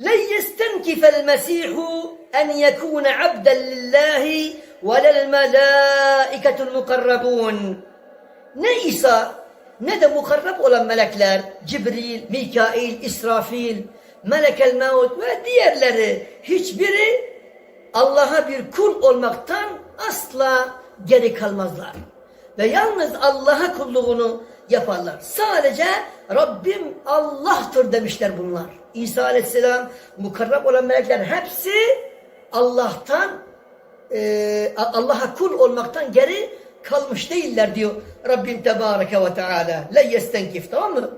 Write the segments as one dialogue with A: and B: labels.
A: لن يستنكف المسيح أن يكون عبدا لله ولا الملائكة المقربون ne İsa ne de mukarrab olan melekler Cibril, Mikail, İsrafil, Melekel Mevut ve diğerleri hiçbiri Allah'a bir kul olmaktan asla geri kalmazlar. Ve yalnız Allah'a kulluğunu yaparlar. Sadece Rabbim Allah'tır demişler bunlar. İsa Aleyhisselam mukarrab olan melekler hepsi Allah'tan e, Allah'a kul olmaktan geri kalmış değiller diyor Rabbim Tebareke ve Teala. Le yestenkif tamam mı?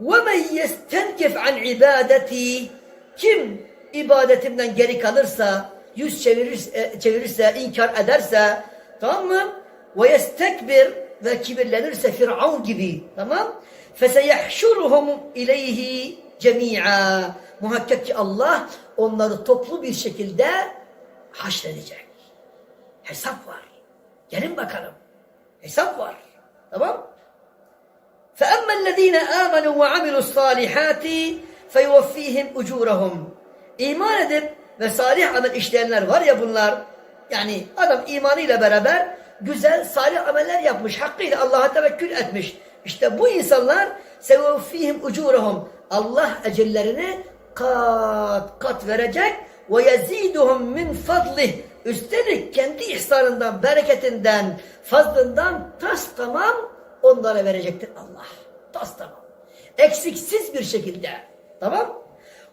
A: Ve men yestenkif an ibadeti kim ibadetimden geri kalırsa, yüz çevirirse, çevirirse, inkar ederse, tamam mı? Ve yestekbir ve kibirlenirse Firavun gibi, tamam? Feseyehşuruhum ileyhi cemi'a. Muhakkak ki Allah onları toplu bir şekilde haşredecek. Hesap var. Gelin bakalım. Hesap var. Tamam? فأما الذين آمنوا وعملوا الصالحات فيوفيهم أجورهم İman edip ve salih amel işleyenler var ya bunlar. Yani adam imanıyla beraber güzel, salih ameller yapmış, hakkıyla Allah'a tevekkül etmiş. İşte bu insanlar sevfihim ucurahum. Allah ecellerini kat kat verecek ve yeziduhum min fadlih. Üstelik kendi ihsanından, bereketinden, fazlından tas tamam onlara verecektir Allah. Tas tamam. Eksiksiz bir şekilde. Tamam?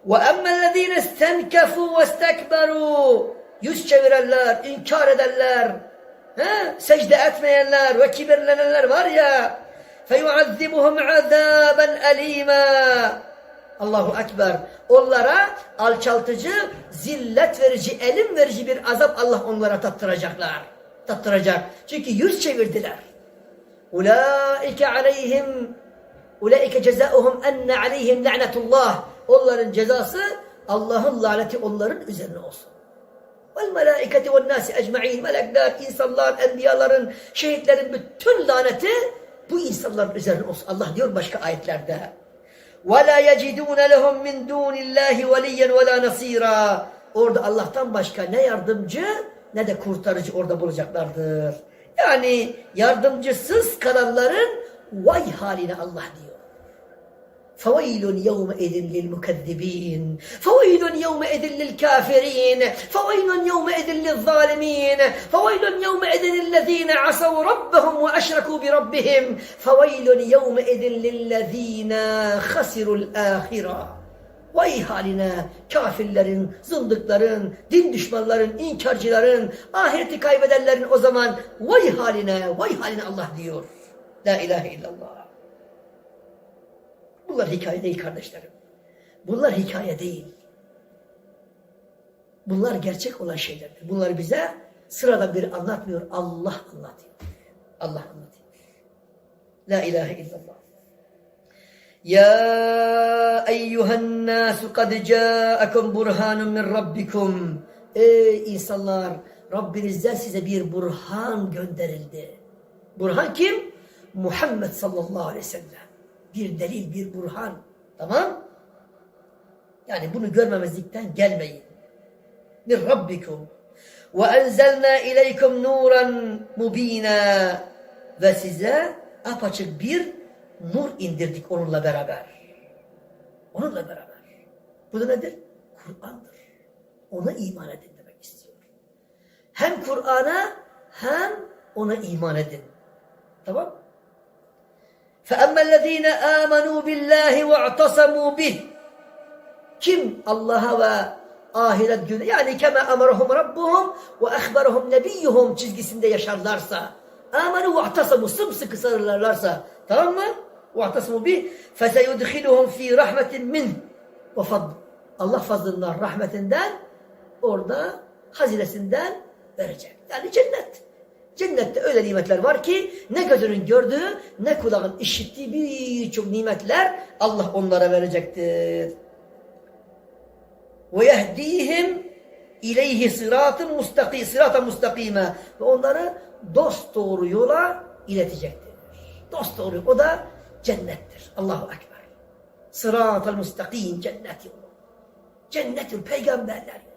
A: Ve emmellezine stenkefu ve stekberu. Yüz çevirenler, inkar edenler, he, secde etmeyenler ve kibirlenenler var ya فَيُعَذِّبُهُمْ عَذَابًا أَل۪يمًا Allahu Ekber. Onlara alçaltıcı, zillet verici, elim verici bir azap Allah onlara tattıracaklar. Tattıracak. Çünkü yüz çevirdiler. Ulaike aleyhim Ulaike cezaohum enne aleyhim la'netullah. Onların cezası Allah'ın laneti onların üzerine olsun. Vel melaiketi ve nasi ecma'in. Melekler, insanlar, enbiyaların, şehitlerin bütün laneti bu insanların üzerine olsun. Allah diyor başka ayetlerde. وَلَا يَجِدُونَ لَهُمْ مِنْ دُونِ اللّٰهِ وَلِيًّا وَلَا نَصِيرًا Orada Allah'tan başka ne yardımcı ne de kurtarıcı orada bulacaklardır. Yani yardımcısız kalanların vay haline Allah diyor. فويل يومئذ للمكذبين فويل يومئذ للكافرين فويل يومئذ للظالمين فويل يومئذ للذين عصوا ربهم وأشركوا بربهم فويل يومئذ للذين خسروا الآخرة Vay haline kafirlerin, zındıkların, din düşmanların, inkarcıların, ahireti kaybedenlerin o zaman vay haline, vay haline Allah diyor. La ilahe illallah. Bunlar hikaye değil kardeşlerim. Bunlar hikaye değil. Bunlar gerçek olan şeylerdir. Bunları bize sıradan biri anlatmıyor. Allah anlatıyor. Allah anlatıyor. La ilahe illallah. Ya eyyühen nasu kad ca'akum burhanun min rabbikum. Ey insanlar Rabbinizden size bir burhan gönderildi. Burhan kim? Muhammed sallallahu aleyhi ve sellem bir delil, bir burhan. Tamam? Yani bunu görmemezlikten gelmeyin. Min Rabbikum. Ve enzelna ileykum nuran mubina. Ve size apaçık bir nur indirdik onunla beraber. Onunla beraber. Bu da nedir? Kur'an'dır. Ona iman edin demek istiyor. Hem Kur'an'a hem ona iman edin. Tamam فَأَمَّا الَّذ۪ينَ آمَنُوا بِاللّٰهِ وَاعْتَصَمُوا بِهِ Kim Allah'a ve ahiret günü yani kema emarahum rabbuhum ve ehberahum nebiyyuhum çizgisinde yaşarlarsa amenu ve ahtasamu sımsıkı sarılarlarsa tamam mı? Ve ahtasamu bi feseyudhiluhum fi rahmetin min ve fadl Allah fazlından rahmetinden orada hazinesinden verecek. Yani cennet. Cennette öyle nimetler var ki ne gözünün gördüğü ne kulağın işittiği birçok nimetler Allah onlara verecektir. Ve yehdihim ileyhi sıratın mustakim, sırata mustakime ve onları dost doğru yola iletecektir. Dost doğru o da cennettir. Allahu Ekber. Sıratal mustakim cennet yolu. Cennetül peygamberler